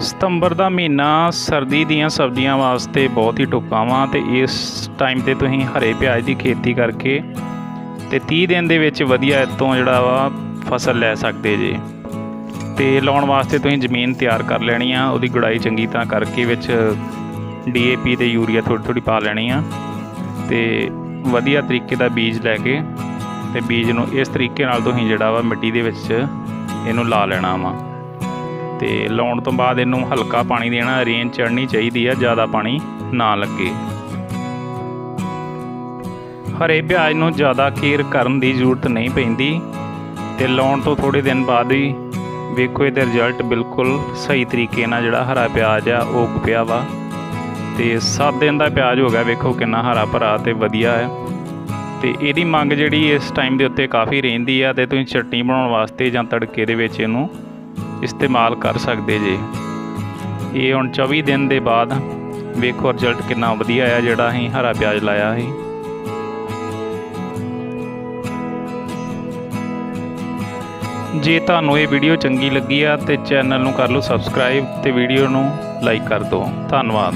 ਸਤੰਬਰ ਦਾ ਮਹੀਨਾ ਸਰਦੀ ਦੀਆਂ ਸਬਜ਼ੀਆਂ ਵਾਸਤੇ ਬਹੁਤ ਹੀ ਢੁੱਕਾ ਵਾ ਤੇ ਇਸ ਟਾਈਮ ਤੇ ਤੁਸੀਂ ਹਰੇ ਪਿਆਜ਼ ਦੀ ਖੇਤੀ ਕਰਕੇ ਤੇ 30 ਦਿਨ ਦੇ ਵਿੱਚ ਵਧੀਆ ਇਤੋਂ ਜਿਹੜਾ ਵਾ ਫਸਲ ਲੈ ਸਕਦੇ ਜੇ। ਤੇ ਲਾਉਣ ਵਾਸਤੇ ਤੁਸੀਂ ਜ਼ਮੀਨ ਤਿਆਰ ਕਰ ਲੈਣੀ ਆ, ਉਹਦੀ ਗੁੜਾਈ ਚੰਗੀ ਤਰ੍ਹਾਂ ਕਰਕੇ ਵਿੱਚ ਡੀਏਪੀ ਤੇ ਯੂਰੀਆ ਥੋੜੀ ਥੋੜੀ ਪਾ ਲੈਣੀ ਆ। ਤੇ ਵਧੀਆ ਤਰੀਕੇ ਦਾ ਬੀਜ ਲੈ ਕੇ ਤੇ ਬੀਜ ਨੂੰ ਇਸ ਤਰੀਕੇ ਨਾਲ ਤੁਸੀਂ ਜਿਹੜਾ ਵਾ ਮਿੱਟੀ ਦੇ ਵਿੱਚ ਇਹਨੂੰ ਲਾ ਲੈਣਾ ਵਾ। ਤੇ ਲਾਉਣ ਤੋਂ ਬਾਅਦ ਇਹਨੂੰ ਹਲਕਾ ਪਾਣੀ ਦੇਣਾ ਰੇਂਜ ਚੜਨੀ ਚਾਹੀਦੀ ਆ, ਜ਼ਿਆਦਾ ਪਾਣੀ ਨਾ ਲੱਗੇ। ਹਰੇ ਪਿਆਜ਼ ਨੂੰ ਜ਼ਿਆਦਾ ਕੇਅਰ ਕਰਨ ਦੀ ਜ਼ਰੂਰਤ ਨਹੀਂ ਪੈਂਦੀ ਤੇ ਲਾਉਣ ਤੋਂ ਥੋੜੇ ਦਿਨ ਬਾਅਦ ਹੀ ਵੇਖੋ ਇਹਦਾ ਰਿਜ਼ਲਟ ਬਿਲਕੁਲ ਸਹੀ ਤਰੀਕੇ ਨਾਲ ਜਿਹੜਾ ਹਰਾ ਪਿਆਜ਼ ਆ, ਉਹ ਉੱਗ ਪਿਆ ਵਾ। ਤੇ 7 ਦਿਨ ਦਾ ਪਿਆਜ਼ ਹੋ ਗਿਆ, ਵੇਖੋ ਕਿੰਨਾ ਹਰਾ ਭਰਾ ਤੇ ਵਧੀਆ ਹੈ ਤੇ ਇਹਦੀ ਮੰਗ ਜਿਹੜੀ ਇਸ ਟਾਈਮ ਦੇ ਉੱਤੇ ਕਾਫੀ ਰਹਿੰਦੀ ਆ ਤੇ ਤੁਸੀਂ ਚਟਨੀ ਬਣਾਉਣ ਵਾਸਤੇ ਜਾਂ ਤੜਕੇ ਦੇ ਵਿੱਚ ਇਹਨੂੰ ਇਸਤੇਮਾਲ ਕਰ ਸਕਦੇ ਜੇ। ਇਹ ਹੁਣ 24 ਦਿਨ ਦੇ ਬਾਅਦ ਵੇਖੋ ਰਿਜ਼ਲਟ ਕਿੰਨਾ ਵਧੀਆ ਆ ਜਿਹੜਾ ਅਸੀਂ ਹਰਾ ਪਿਆਜ਼ ਲਾਇਆ ਸੀ। ਜੇ ਤੁਹਾਨੂੰ ਇਹ ਵੀਡੀਓ ਚੰਗੀ ਲੱਗੀ ਆ ਤੇ ਚੈਨਲ ਨੂੰ ਕਰ ਲਓ ਸਬਸਕ੍ਰਾਈਬ ਤੇ ਵੀਡੀਓ ਨੂੰ ਲਾਈਕ ਕਰ ਦਿਓ। ਧੰਨਵਾਦ।